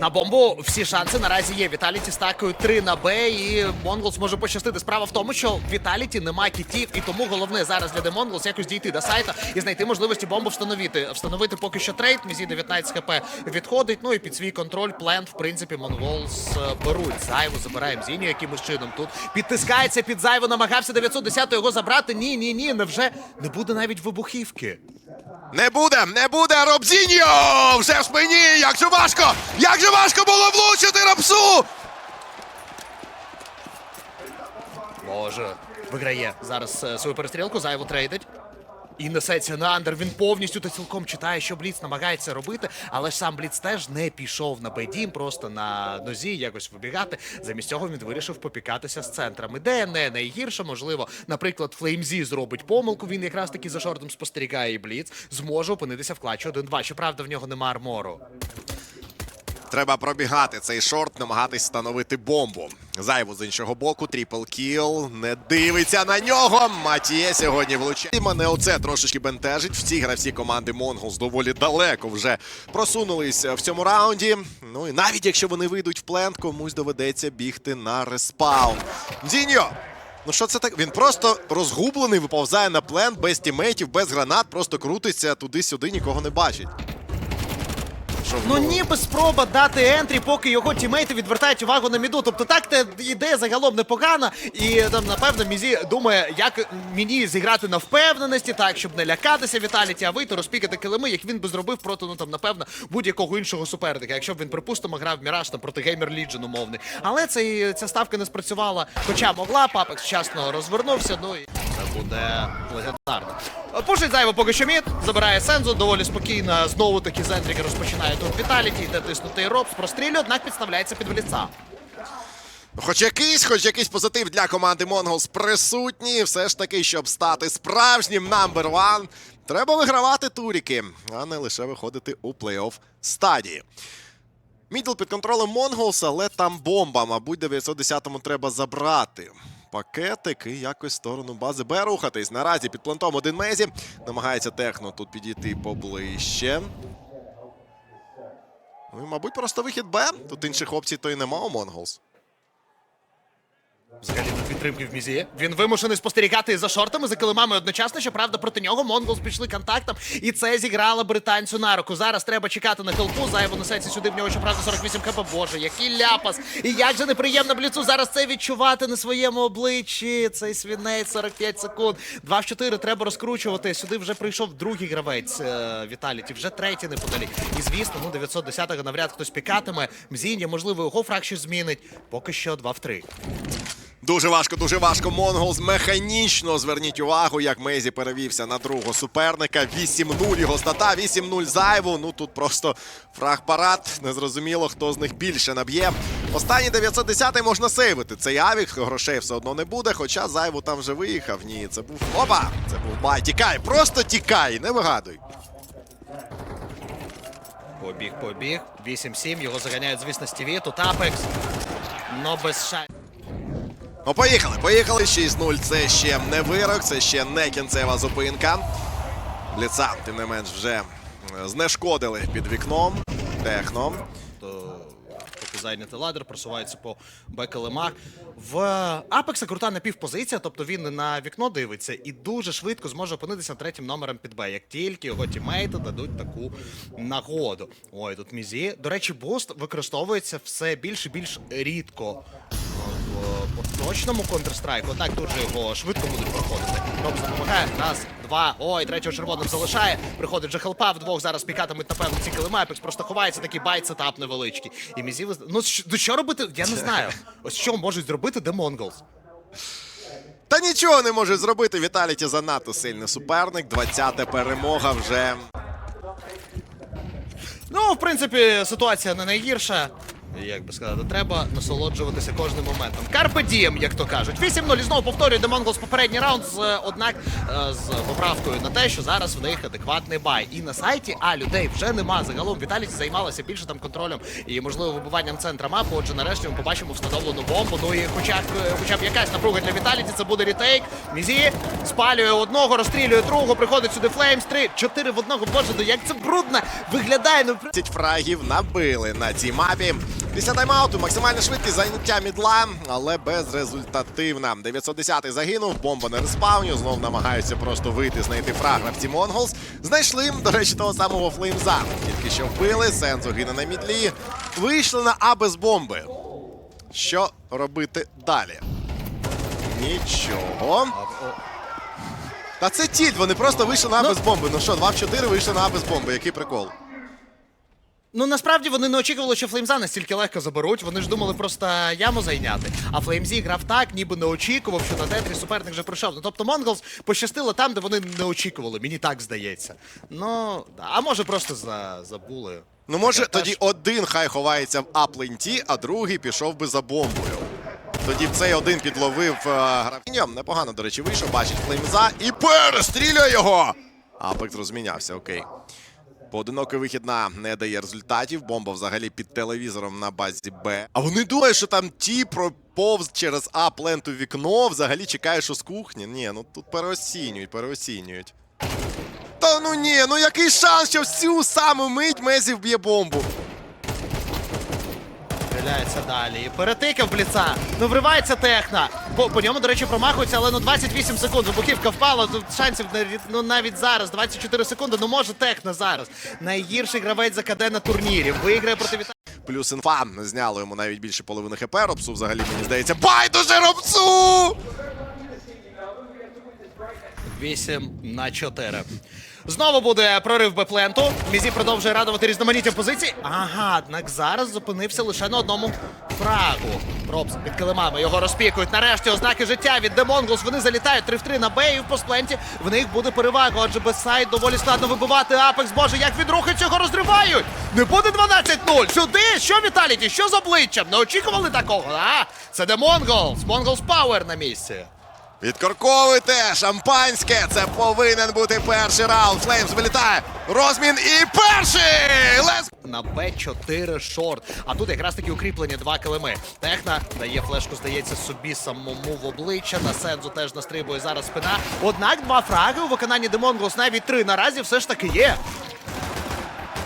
На бомбу всі шанси наразі є. Віталіті стакою 3 на Б, і Монголс може пощастити. Справа в тому, що в Віталіті нема кітів, і тому головне зараз для Mongols якось дійти до сайта і знайти можливості бомбу встановити. Встановити поки що трейд. Мізі 19 хп відходить. Ну і під свій контроль плент, в принципі, Монголс е, беруть. Зайву забираємо Зіню якимось чином. Тут підтискається під зайву, намагався 910 його забрати. Ні, ні, ні, невже не буде навіть вибухівки. Не буде, не буде Робзіньо! Вже в спині! Як же важко! Як же важко було влучити Робсу! Боже. Виграє зараз е, свою перестрілку, зайву трейдить. І несеться на андер. Він повністю та цілком читає, що Бліц намагається робити, але ж сам Бліц теж не пішов на бейдім, просто на нозі якось вибігати. Замість цього він вирішив попікатися з центрами. Де не найгірше, можливо, наприклад, Флеймзі зробить помилку. Він якраз таки за шортом спостерігає і Бліц зможе опинитися в клатчі 1-2. Щоправда, в нього нема армору. Треба пробігати цей шорт, намагатись встановити бомбу. Зайву з іншого боку, тріпл кіл. Не дивиться на нього. Матіє сьогодні влучає. Мене оце трошечки бентежить. Всі гравці команди Монголс доволі далеко вже просунулись в цьому раунді. Ну і навіть якщо вони вийдуть в плент, комусь доведеться бігти на респаун. Діньо! Ну що це так? Він просто розгублений, виповзає на плент без тімейтів, без гранат, просто крутиться туди-сюди, нікого не бачить. Що Ну ніби спроба дати ентрі, поки його тімейти відвертають увагу на міду. Тобто так те ідея загалом непогана. І там, напевно, Мізі думає, як мені зіграти на впевненості, так, щоб не лякатися Віталіті, а вийти розпікати килими, як він би зробив проти, ну там, напевно, будь-якого іншого суперника. Якщо б він, припустимо, грав Міраж там проти Геймер Ліджен умовний. Але цей, ця ставка не спрацювала, хоча могла, папекс вчасно розвернувся. Ну і це буде легендарно. Пушить зайво поки що мід, забирає Сензу, доволі спокійно. Знову таки Зендріка розпочинає тут Віталіті, йде Робс, прострілює, однак підставляється під вліца. Хоч якийсь, хоч якийсь позитив для команди Монголс присутній. Все ж таки, щоб стати справжнім number one, треба вигравати туріки, а не лише виходити у плей-офф стадії. Мідл під контролем Монголс, але там бомба. Мабуть, 910-му треба забрати. Пакетик і якось сторону бази Б рухатись. Наразі під плантом один Мезі. Намагається техно тут підійти поближче. Ну і, мабуть, просто вихід Б. Тут інших опцій то й нема у Монголс. Взагалі тут підтримки в мізі. Він вимушений спостерігати за шортами, за килимами одночасно. Щоправда, проти нього Монголс пішли контактом, і це зіграло британцю на руку. Зараз треба чекати на хелпу. Зайво несеться сюди. В нього щоправда 48 хп. Боже, який ляпас! І як же неприємно бліцу зараз це відчувати на своєму обличчі. Цей свінець 45 секунд. 2 в 4 треба розкручувати. Сюди вже прийшов другий гравець е, Віталіті, вже третій неподалік. І звісно, ну 910-го навряд хтось пікатиме. Мзіння, можливо, його фраг щось змінить. Поки що 2 в 3. Дуже важко, дуже важко. Монголс механічно зверніть увагу, як Мезі перевівся на другого суперника. 8-0 його стата, 8-0 зайву. Ну тут просто фраг парад. Незрозуміло, хто з них більше наб'є. Останній 910 можна сейвити. Цей авік грошей все одно не буде. Хоча зайву там вже виїхав. Ні, це був. Опа! Це був бай. Тікай, просто тікай, не вигадуй. Побіг, побіг. 8-7, його заганяють, звісно, ТВ. Тут Апекс. Но без шансів. Ну, поїхали, поїхали. 6-0. Це ще не вирок, це ще не кінцева зупинка. Бліца, тим не менш, вже е, знешкодили під вікном. Техно. То, Поки зайнятий ладер, просувається по бекелемах. В Апекса крута напівпозиція, тобто він на вікно дивиться і дуже швидко зможе опинитися третім номером під Б, як тільки його тімейти дадуть таку нагоду. Ой, тут Мізі. До речі, буст використовується все більш і більш рідко. В поточному Counter-Strike. Отак тут же його швидко будуть проходити. Робс допомагає. Раз, два. Ой, третього червоним залишає. Приходить же хелпа, вдвох зараз пікатимуть, напевно, ці килима. Просто ховається, такий байт-сетап невеличкий. І Мізі виз- Ну, що, ну, що робити? Я не знаю. Ось що можуть зробити The Mongols? Та нічого не може зробити. Віталіті занадто сильний суперник. 20-та перемога вже. Ну, в принципі, ситуація не найгірша. Як би сказати, треба насолоджуватися кожним моментом. Карпе дієм, як то кажуть. 8-0 і знову повторює Демонголс попередній раунд, з, однак е, з поправкою на те, що зараз в них адекватний бай. І на сайті, а людей вже нема. Загалом Віталіті займалася більше там контролем і можливо вибиванням центра мапи. Отже, нарешті ми побачимо встановлену бомбу. Ну і хоча хоча б якась напруга для Віталіті, це буде рітейк. Мізі спалює одного, розстрілює другого, приходить сюди Флеймс. Три, чотири в одного. Боже, ну як це брудно виглядає. Ну 10 фрагів набили на цій мапі. Після тайм-ауту максимальна швидкість заняття мідла, але безрезультативна. 910-й загинув, бомба на респавню. Знов намагаються просто вийти, знайти фраг гравці Монголс. Знайшли, до речі, того самого Флеймза. Тільки що вбили, Сензо гине на мідлі. Вийшли на А без бомби. Що робити далі? Нічого. Та це тільт, вони просто вийшли на А Ну- без бомби. Ну що, 2 в 4 вийшли на А без бомби. Який прикол? Ну насправді вони не очікували, що Флеймза настільки легко заберуть. Вони ж думали просто яму зайняти. А Флеймзі грав так, ніби не очікував, що на тетрі суперник вже пройшов. Ну тобто Монголс пощастило там, де вони не очікували. Мені так здається. Ну а може просто за... забули. Ну, може, Таке тоді теж. один хай ховається в апленті, а другий пішов би за бомбою. Тоді б цей один підловив е, гравця. Непогано, до речі, вийшов, бачить флеймза і перестрілює його! Апекс розмінявся, окей. Поодинокий вихід на не дає результатів. Бомба взагалі під телевізором на базі Б. А вони думають, що там ті проповз через А пленту вікно, взагалі чекає, що кухні. Ні, ну тут переосінюють, переосінюють. Та ну ні, ну який шанс, що в цю саму мить Мезі вб'є бомбу. Стріляється далі. І перетикав бліца. Ну вривається техна. По, по ньому, до речі, промахується, але ну 28 секунд. Вибухівка впала. Тут шансів ну, навіть зараз. 24 секунди. Ну може техна зараз. Найгірший гравець за КД на турнірі. Виграє проти Віталія. Плюс інфа зняло йому навіть більше половини хп. Робсу взагалі мені здається. Байдуже Робсу! 8 на 4. Знову буде прорив Бепленту. Мізі продовжує радувати різноманіття позицій. Ага, однак зараз зупинився лише на одному фрагу. Робс під килимами його розпікують. Нарешті ознаки життя від Демонголс. Вони залітають 3 в 3 на Б і в постпленті. В них буде перевага, адже без сайт доволі складно вибивати. Апекс, боже, як він рухається, його розривають! Не буде 12-0! Сюди! Що Віталіті? Що з обличчям? Не очікували такого? А? Це Демонголс! Монголс Пауер на місці. Відкорковуйте шампанське. Це повинен бути перший раунд. Флеймс вилітає. Розмін і перший! Лес! на Б4 шорт. А тут якраз таки укріплені два килими. Техна дає флешку, здається, собі самому в обличчя. На Сензу теж настрибує зараз спина. Однак два фраги у виконанні Демонгос навіть три наразі все ж таки є.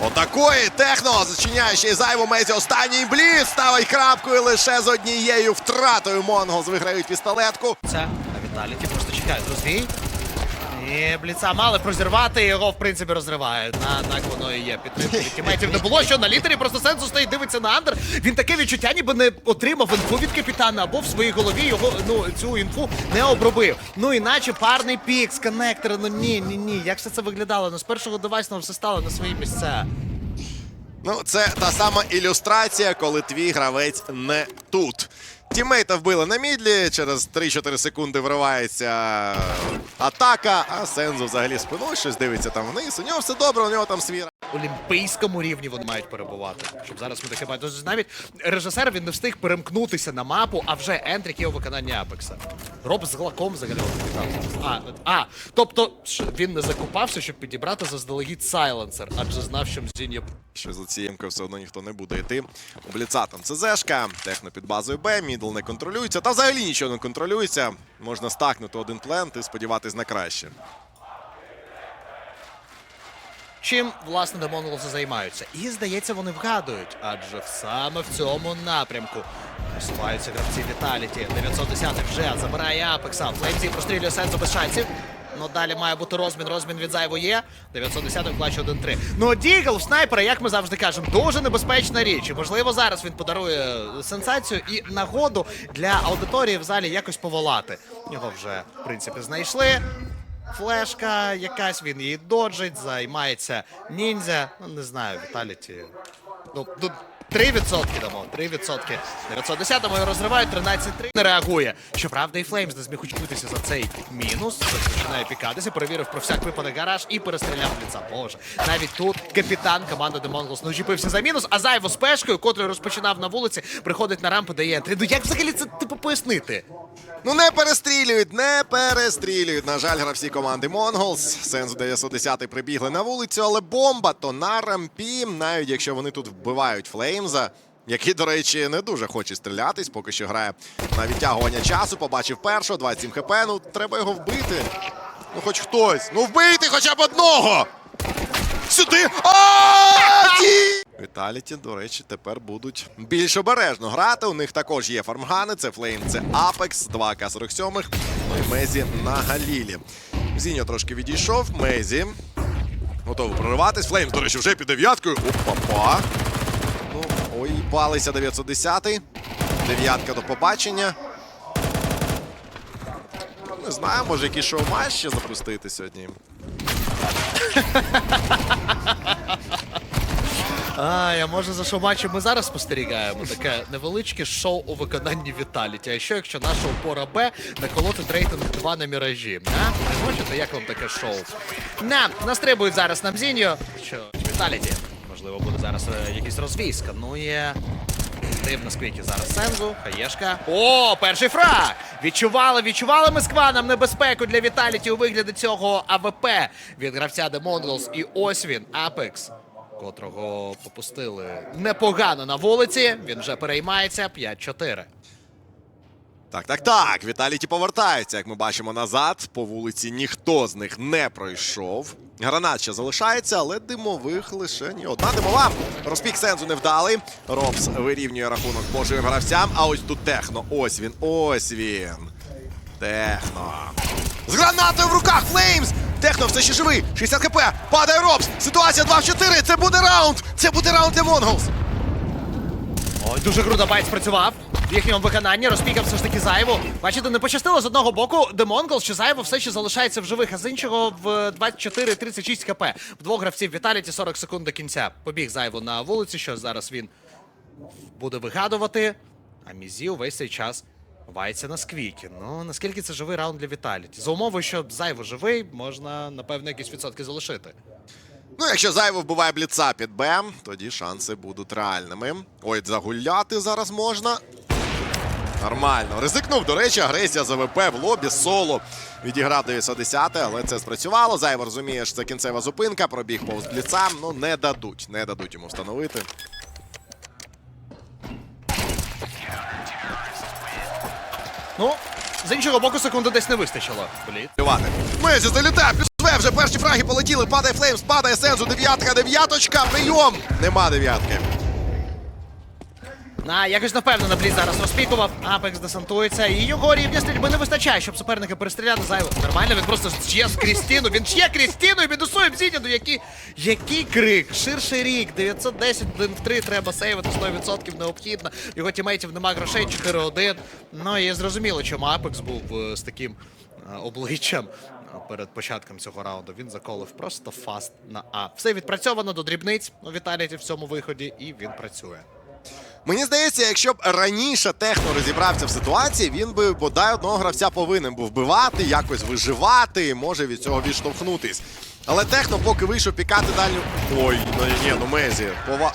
Отакої техно зачиняє ще й зайву мезі. Останній бліц ставить крапку і лише з однією втратою Монголс виграють пістолетку. Це а просто чекають розвій. І бліца мали прозірвати, його в принципі розривають. На так воно і є. Підтримки від тімейтів не було. Що на літері просто Сензу стоїть, дивиться на андер. Він таке відчуття, ніби не отримав інфу від капітана, або в своїй голові його ну цю інфу не обробив. Ну іначе парний пік з коннектора. Ну ні, ні, ні. Як все це виглядало? Ну з першого девайсного все стало на свої місця. Ну, це та сама ілюстрація, коли твій гравець не тут. Тіммейта вбили на мідлі, через 3-4 секунди вривається атака, а Сензу взагалі спиною щось дивиться там вниз. У нього все добре, у нього там свій олімпійському рівні вони мають перебувати. Щоб зараз ми таке бачимо. Навіть режисер він не встиг перемкнутися на мапу, а вже ентрік є у виконанні Апекса. Роб з глаком взагалі. А, а, тобто він не закупався, щоб підібрати заздалегідь сайленсер, адже знав, що Мзінь є Що за мкою все одно ніхто не буде йти. У Бліца там ЦЗшка, техно під базою Б, мідл не контролюється, та взагалі нічого не контролюється. Можна стакнути один плент і сподіватись на краще. Чим власне демонголоси займаються? І здається, вони вгадують, адже саме в цьому напрямку просуваються гравці Віталіті. 910 вже забирає Апекса. Флеймзі прострілює Сензо без шансів. Ну далі має бути розмін. Розмін від зайво є. 910 плаче 1-3. Ну Дігл в снайпера, як ми завжди кажемо, дуже небезпечна річ. І можливо зараз він подарує сенсацію і нагоду для аудиторії в залі якось поволати. Його вже в принципі знайшли. Флешка якась, він її доджить, займається ніндзя. Ну, не знаю, Віталіті. Ну, 3% дамо. 3%. 910-му його розривають, 13-3. Не реагує. Щоправда, і Флеймс не зміг учепитися за цей мінус. Починає пікатися, перевірив про всяк випадок гараж і перестріляв лиця. Боже. Навіть тут капітан команди The не учепився за мінус, а Зайво з пешкою, котрий розпочинав на вулиці, приходить на рампу, дає ентрі. Ну як взагалі це типу пояснити? Ну не перестрілюють, не перестрілюють. На жаль, гравці команди Mongols. Сенс 910 прибігли на вулицю, але бомба то на рампі, навіть якщо вони тут вбивають Флеймза. Який, до речі, не дуже хоче стрілятись, поки що грає на відтягування часу. Побачив першого, 27 хп. Ну, треба його вбити. Ну, хоч хтось. Ну вбийте хоча б одного! Сюди! Віталіті, до речі, тепер будуть більш обережно грати. У них також є фармгани. Це Флейм, це Апекс, 2 К-47. Ну і Мезі на Галілі. Зіньо трошки відійшов. Мезі. Готовий прориватись. Флеймс, до речі, вже під дев'яткою. Опа-па. Ну, ой, палися 910-й. Дев'ятка до побачення. Не знаю, може якийсь шоу-матч ще запустити сьогодні. А, я може за що матчем ми зараз спостерігаємо. Таке невеличке шоу у виконанні Віталіті. А що якщо наша опора Б наколоти рейтинг 2 на міражі? А? Не хочете, як вам таке шоу? На, настрибують зараз на Мзіньо. Що, Віталіті? Можливо, буде зараз е, якийсь розвійська. Ну є. Див на сквіки зараз Сензу, хаєшка. О, перший фраг! Відчували, відчували Москва нам небезпеку для Віталіті у вигляді цього АВП від гравця The Mongols. І ось він, Апекс, котрого попустили непогано на вулиці. Він вже переймається 5-4. Так, так, так. Віталіті повертається, як ми бачимо назад. По вулиці ніхто з них не пройшов. Гранат ще залишається, але димових лише ні одна димова. Розпік сензу невдалий. Робс вирівнює рахунок божим гравцям. А ось тут техно. Ось він, ось він. Техно. З гранатою в руках Флеймс! Техно все ще живий. 60 хп. Падає Робс. Ситуація 2 в 4. Це буде раунд. Це буде раунд для Монголс. Ой, дуже круто байт спрацював. В їхньому виконанні розпікав все ж таки зайву. Бачите, не пощастило з одного боку Mongols, що зайво все ще залишається в живих, а з іншого в 24-36 хп. В двох гравців Віталіті 40 секунд до кінця. Побіг зайво на вулиці, що зараз він буде вигадувати. А Мізі увесь цей час вається на сквіки. Ну наскільки це живий раунд для Віталіті? За умовою, що зайво живий, можна напевно якісь відсотки залишити. Ну, якщо зайво вбиває бліца під Б, тоді шанси будуть реальними. Ой, загуляти зараз можна. Нормально. Ризикнув, до речі, агресія за ВП в лобі соло. Відіграв 910, але це спрацювало. Зайво розуміє, що це кінцева зупинка, пробіг повз бліца. Ну, не дадуть, не дадуть йому встановити. Ну, з іншого боку, секунди десь не вистачило. Блін. Мезі залітає, плюс вже перші фраги полетіли, падає Флеймс, падає Сензу, дев'ятка, дев'яточка, прийом! Нема дев'ятки. На якось напевно на блід зараз розпікував. Апекс десантується, і його рівня стрільби не вистачає, щоб суперника перестріляти зайво. Нормально, він просто чє з Крістіну. Він чє Крістіну і мінусує Бзініну. Який, який крик? Ширший рік. 910 1 в 3 треба сейвити 100% необхідно. Його тімейтів нема грошей 4-1. Ну і зрозуміло, чому Апекс був е, з таким е, обличчям. е, Перед початком цього раунду він заколив просто фаст на А. Все відпрацьовано до дрібниць у Віталіті в цьому виході, і він працює. Мені здається, якщо б раніше техно розібрався в ситуації, він би бодай одного гравця повинен був вбивати, якось виживати, може від цього відштовхнутись. Але техно, поки вийшов пікати дальню. Ой, ну ні, ну Мезі, пова.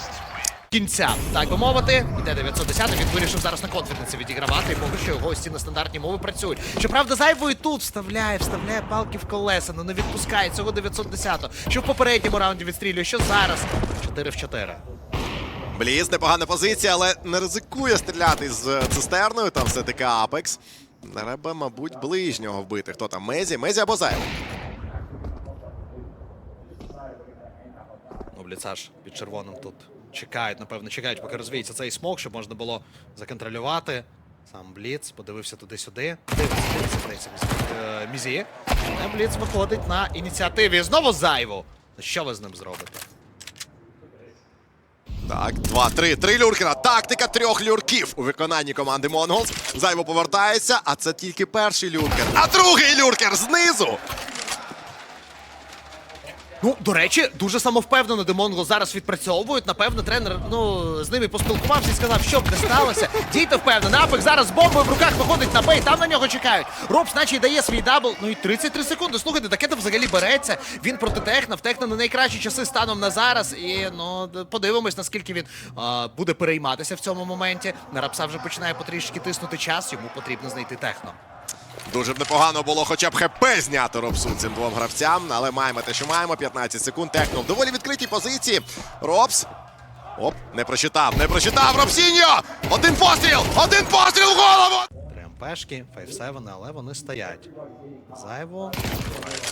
кінця, так би мовити. Іде 910, він вирішив зараз на конфіденсі відігравати, і поки що його ось ці нестандартні мови працюють. Щоправда, зайво і тут вставляє, вставляє палки в колеса, ну не відпускає цього 910 Що в попередньому раунді відстрілює, що зараз 4 в 4. Бліз, непогана позиція, але не ризикує стріляти з цистерною, там все-таки Апекс. Треба, мабуть, ближнього вбити. Хто там? Мезі? Мезі або Зайв? Ну, Бліцаж під червоним тут чекають, напевно, чекають, поки розвіється цей смок, щоб можна було законтролювати. Сам Бліц подивився туди-сюди. Дивиться, дивиться, е, Мізі. А Бліц виходить на ініціативі. Знову зайву. Що ви з ним зробите? Так, два, три, три люркера. Тактика трьох люрків у виконанні команди Монголс. Зайво повертається, а це тільки перший люркер. А другий люркер знизу. Ну, до речі, дуже самовпевнено Демонгол зараз відпрацьовують. Напевно, тренер ну з ними поспілкувався і сказав, що б не сталося. Дійте впевнено. Апек зараз бомбою в руках виходить на бей, там на нього чекають. Робс, наче й дає свій дабл. Ну і 33 секунди. Слухайте, таке то взагалі береться. Він проти техна, в техна не найкращі часи станом на зараз. І ну подивимось, наскільки він а, буде перейматися в цьому моменті. На рапса вже починає потрішки тиснути час. Йому потрібно знайти техно. Дуже б непогано було хоча б ХП зняти Робсу цим двом гравцям, але маємо те, що маємо. 15 секунд. Техно в доволі відкритій позиції. Робс. Оп, не прочитав, не прочитав. Робсіньо! Один постріл! Один постріл в голову! Три МПшки, 5-7, але вони стоять. Зайво,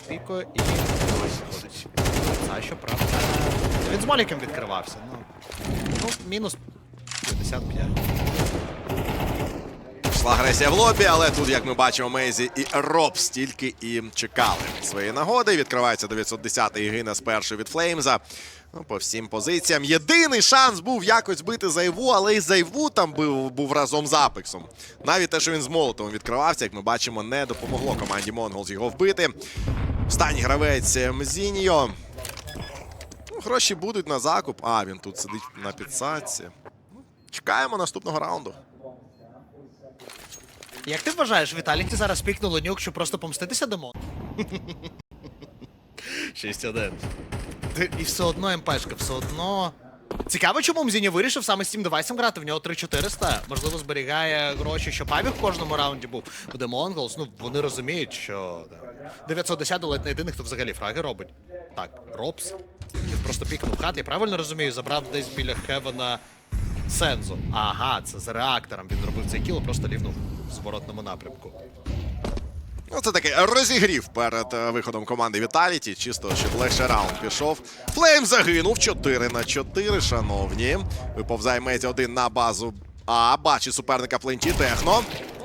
пікою і виходить. Це що правда. Він з Моліком відкривався. Ну, ну мінус 55. Пішла агресія в лобі, але тут, як ми бачимо, Мейзі і Робс тільки і чекали своєї нагоди. Відкривається 910-й гине спершу від Флеймза. Ну, по всім позиціям. Єдиний шанс був якось збити Зайву, але і Зайву там був, був разом з Апексом. Навіть те, що він з молотом відкривався, як ми бачимо, не допомогло команді Монголз його вбити. Останній гравець Мзіньо. Ну, гроші будуть на закуп. А, він тут сидить на підсадці. Ну, Чекаємо наступного раунду. Як ти вважаєш, Віталіті зараз пікнуло нюк, щоб просто помститися Демон? 6-1. І все одно МПшка, все одно. Цікаво, чому Мзіні вирішив саме з цим девайсом грати. В нього 3400. Можливо, зберігає гроші, щоб Аві в кожному раунді був. Буде Монголс. Ну, вони розуміють, що 910 ледь не єдиний, хто взагалі фраги робить. Так, Робс. Він просто пікнув хат, я правильно розумію, забрав десь біля Хевена Сензу. Ага, це з реактором. Він робив цей кіл, просто лівнув в зворотному напрямку. Ну, це такий розігрів перед е, виходом команди Віталіті. Чисто, щоб легше раунд пішов. Флейм загинув 4 на 4, шановні. Виповзає Мезі один на базу. А, бачить суперника Пленті Техно.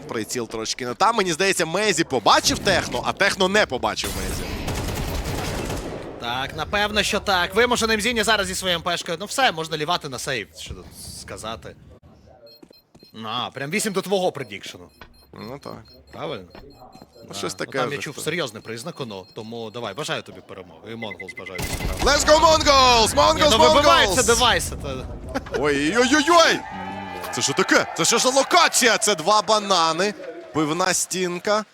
Приціл трошки не там. Мені здається, Мезі побачив Техно, а Техно не побачив Мезі. Так, напевно, що так. Вимушений Мзіні зараз зі своєю МПшкою. Ну все, можна лівати на сейв, що тут сказати. А, прям 8 до твого предікшену. Ну так. Правильно? Ну, щось Ну, таке. там вже я чув хто. серйозний признак, ну, тому давай, бажаю тобі перемоги. І Монголс бажаю тобі перемоги. Let's go, Mongols! Ні, Mongols, ну вибиваються Mongols! девайси. Та... Ой-ой-ой-ой! Це що таке? Це що за локація? Це два банани, пивна стінка.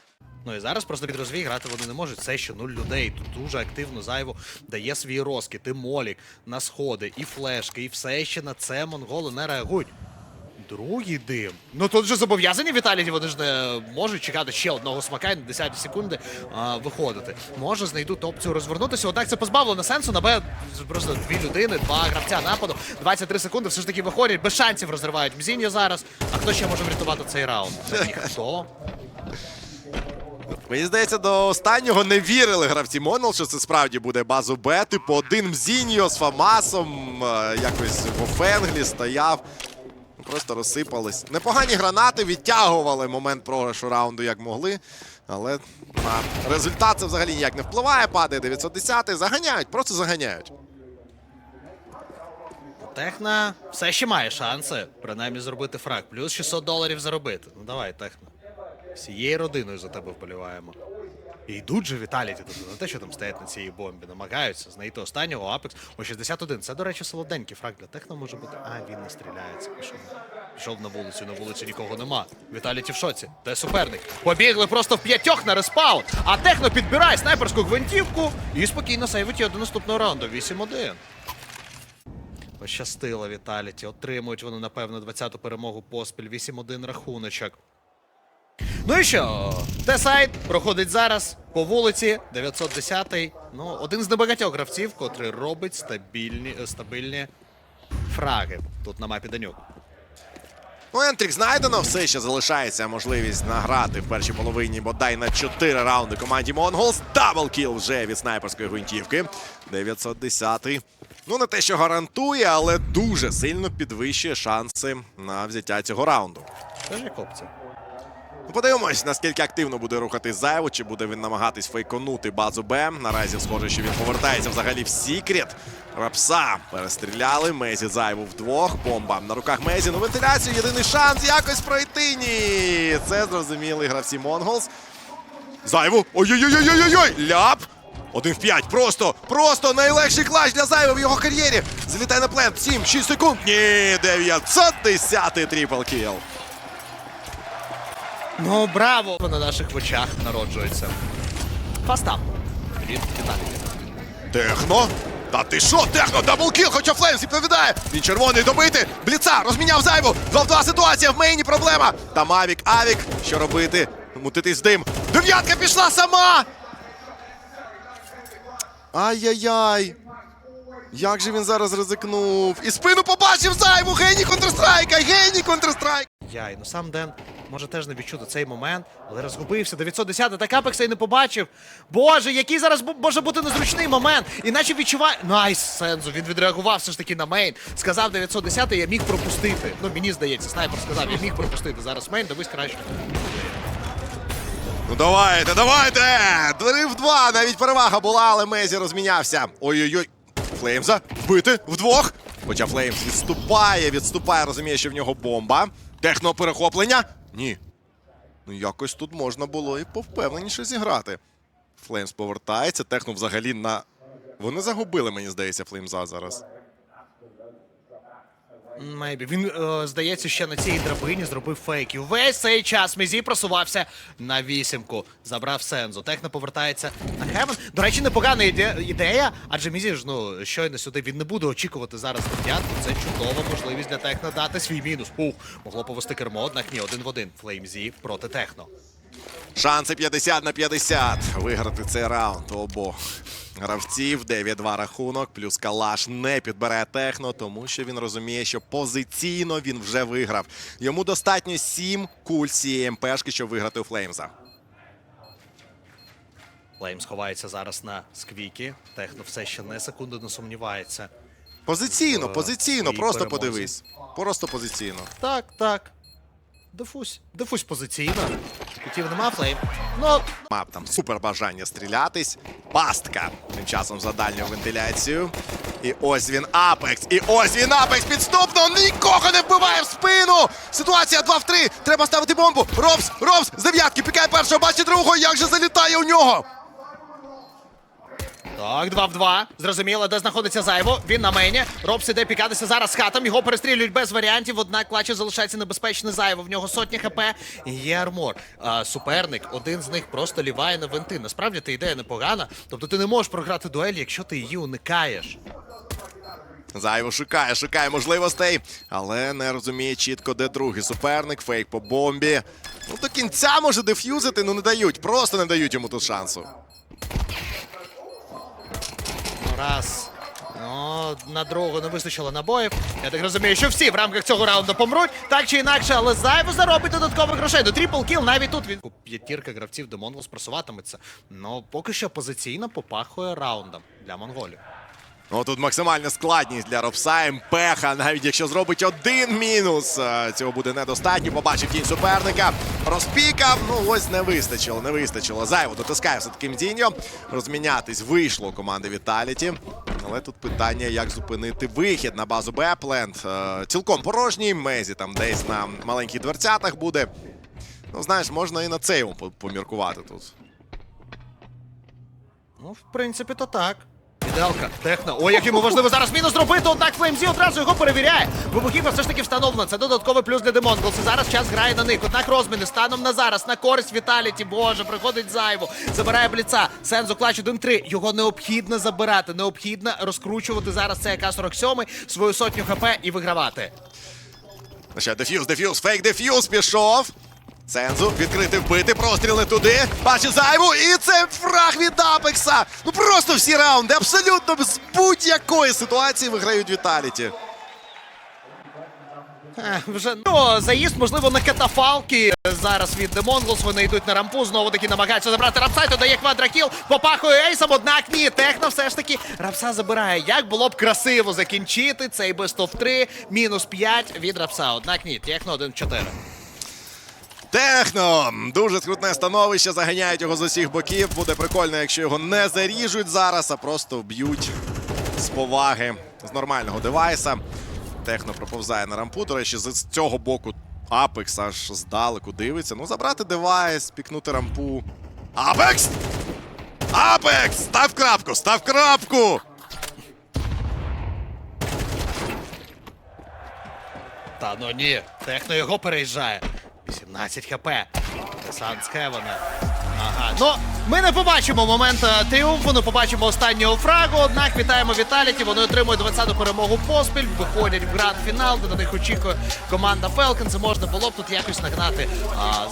Ну і зараз просто під розвій грати вони не можуть. Це ще нуль людей. Тут дуже активно зайво дає свій розкид. І Молік на сходи, і флешки, і все ще на це монголи не реагують. Другий дим. Ну тут вже зобов'язані Віталії, вони ж не можуть чекати ще одного смака і на 10 секунди а, виходити. Може знайдуть опцію розвернутися. Однак це позбавлено сенсу. На Б просто дві людини, два гравця нападу. 23 секунди все ж таки виходять. Без шансів розривають Мзіння зараз. А хто ще може врятувати цей раунд? Ніхто. Мені здається, до останнього не вірили гравці Монол, що це справді буде базу Б. Типу один Мзіньо з Фамасом е, якось в Офенглі стояв. Просто розсипались. Непогані гранати відтягували момент програшу раунду як могли. Але на результат це взагалі ніяк не впливає. Падає 910 Заганяють, просто заганяють. Техна все ще має шанси, принаймні зробити фраг. Плюс 600 доларів заробити. Ну давай, Техна. Всією родиною за тебе вболіваємо. І йдуть же Віталіті тут, не те, що там стоять на цій бомбі, намагаються знайти останнього Апекс. О 61. Це, до речі, солоденький фраг для Техно може бути. А, він не стріляється. Пішов. Пішов на вулицю, на вулиці нікого нема. Віталіті в шоці. Де суперник? Побігли просто в п'ятьох на респаун. А Техно підбирає снайперську гвинтівку і спокійно сейвить його до наступного раунду. 8-1. Пощастило Віталіті. Отримують вони, напевно, 20-ту перемогу поспіль. 8-1 рахуночок. Ну і що? Те-сайт проходить зараз по вулиці 910-й. Ну, один з небагатьох гравців, котрий робить стабільні, е, стабільні фраги тут на мапі Данюк. У Ентрік знайдено, все ще залишається можливість награти в першій половині бодай на 4 раунди команді Монголс. Даблкіл вже від снайперської гвинтівки. 910-й. Ну, не те, що гарантує, але дуже сильно підвищує шанси на взяття цього раунду. Скажи, хлопці. Ну, Подивимось, наскільки активно буде рухатись Зайво, чи буде він намагатись фейконути базу Б. Наразі схоже, що він повертається взагалі в Сікрет. Рапса перестріляли. Мезі Зайву вдвох. Бомба на руках Мезі. Ну, вентиляцію. Єдиний шанс якось пройти. Ні. Це зрозуміли гравці Монголс. Зайву. Ой-ой-ой-ой-ой-ой! Ляп! Один в п'ять. Просто, просто найлегший клач для зайву в його кар'єрі. Залітає на плент. 7, 6 секунд. Ні, 910 трипл кіл. Ну, браво! На наших очах народжується. Фастап. Від Віталій. Техно? Та ти що, техно, даблкіл, хоча Флеймс відповідає. Він червоний добити. Бліца, розміняв зайву. 2-2 ситуація, в мейні проблема. Та Мавік, Авік, що робити? Мутитись дим. Дев'ятка пішла сама. Ай-яй-яй. Як же він зараз ризикнув? І спину побачив зайву. Геній контрстрайка, геній контрстрайк. Яй, ну сам Ден може теж не відчути цей момент, але розгубився. 910, так Апекса і не побачив. Боже, який зараз може бути незручний момент. Іначе відчуває. Найс, Сензу, він відреагував все ж таки на мейн. Сказав 910, я міг пропустити. Ну, мені здається, снайпер сказав, я міг пропустити. Зараз мейн, дивись краще. Ну давайте, давайте! Три в два. Навіть перевага була, але Мезі розмінявся. Ой-ой-ой. Флеймза вбити вдвох. Хоча Флеймс відступає, відступає, розуміє, що в нього бомба. Техно перехоплення? Ні. Ну якось тут можна було і повпевненіше зіграти. Флеймс повертається, техно взагалі на. Вони загубили, мені здається, Флеймза зараз. Мейбі. Він, е, здається, ще на цій драбині зробив фейк. Весь цей час Мізі просувався на вісімку. Забрав Сензу. Техно повертається на Хевен. До речі, непогана іде- ідея, адже Мізі ж ну щойно сюди він не буде очікувати зараз на п'ятку. Це чудова можливість для Техно дати свій мінус. Ух, могло повести кермо, однак ні, один в один. Флеймзі проти Техно. Шанси 50 на 50. Виграти цей раунд у обох гравців. 9-2 рахунок, плюс калаш не підбере техно, тому що він розуміє, що позиційно він вже виграв. Йому достатньо 7 куль цієї МПшки, щоб виграти у Флеймза. Флеймс ховається зараз на сквіки. Техно все ще не секунду не сумнівається. Позиційно, позиційно, просто перемозі. подивись. Просто позиційно. Так, так. Дефусь. Дефусь позиційно. Хотів нема флейм. Ну, Мав там супер бажання стрілятись. Пастка. Тим часом за дальню вентиляцію. І ось він Апекс. І ось він Апекс підступно. Нікого не вбиває в спину. Ситуація 2 в 3. Треба ставити бомбу. Робс, Робс з дев'ятки. Пікає першого, бачить другого. Як же залітає у нього? Так, 2 в 2. Зрозуміло, де знаходиться зайво. Він на мені. Робс іде пікатися зараз з хатом. Його перестрілюють без варіантів. Однак клаче залишається небезпечне зайво. В нього сотні хп і є армор. А суперник, один з них просто ліває на винти. Насправді ти ідея непогана. Тобто ти не можеш програти дуель, якщо ти її уникаєш. Зайво шукає, шукає можливостей, але не розуміє чітко, де другий суперник. Фейк по бомбі. Ну до кінця може деф'юзити, ну не дають. Просто не дають йому тут шансу. Ну, Раз. Ну, на другу не вистачило набоїв. Я так розумію, що всі в рамках цього раунду помруть, так чи інакше, але зайво заробить додаткових грошей. До трипл кіл навіть тут він. П'ятірка гравців до Монгол спросуватиметься. Ну, поки що позиційно попахує раундом для монголів. Ну тут максимальна складність для Робса. Пеха, навіть якщо зробить один мінус, е, цього буде недостатньо. Побачив тінь суперника. Розпікав. Ну ось не вистачило, не вистачило. Зайво дотискає все-таки Мдіньо. Розмінятись вийшло команди Віталіті. Але тут питання, як зупинити вихід на базу Бепленд. Е, Цілком порожній. Мезі там десь на маленьких дверцятах буде. Ну, знаєш, можна і на по- поміркувати тут. Ну, в принципі, то так. Ідеалка, техно. Ой, як йому важливо зараз мінус зробити, однак Флеймзі одразу його перевіряє. Вибухівка все ж таки встановлена. Це додатковий плюс для Демонголс. Зараз час грає на них. Однак розміни станом на зараз на користь Віталіті. Боже, приходить зайву. Забирає бліца. Сензо клач 1-3. Його необхідно забирати. Необхідно розкручувати зараз цей АК-47, свою сотню ХП і вигравати. Що, деф'юз, деф'юз, фейк деф'юз пішов. Сензу відкрити вбити, простріл не туди. Бачить зайву, і це фраг від Апекса. Ну просто всі раунди, абсолютно з будь-якої ситуації виграють Віталіті. Е, Вже ну, заїзд, можливо, на катафалки зараз від The Вони йдуть на рампу, знову таки намагаються забрати Рапсайту, дає квадракіл, попахує ейсом, однак ні, техно все ж таки Рапса забирає. Як було б красиво закінчити цей best of 3, мінус 5 від Рапса. Однак ні, техно 1-4. Техно! Дуже скрутне становище, заганяють його з усіх боків. Буде прикольно, якщо його не заріжуть зараз, а просто вб'ють з поваги з нормального девайса. Техно проповзає на рампу. До речі, з цього боку Апекс аж здалеку дивиться. Ну, забрати девайс, пікнути рампу. Апекс! Апекс! Став крапку, став крапку! Та ну ні, техно його переїжджає. 18 хп. Десант з. Ага. Ну, ми не побачимо момент е, тріумфу, не побачимо останнього фрагу. Однак вітаємо Віталіті. Вони отримують 20-ту перемогу поспіль, виходять в гранд-фінал, де на них очікує команда Falcons. І Можна було б тут якось нагнати. А,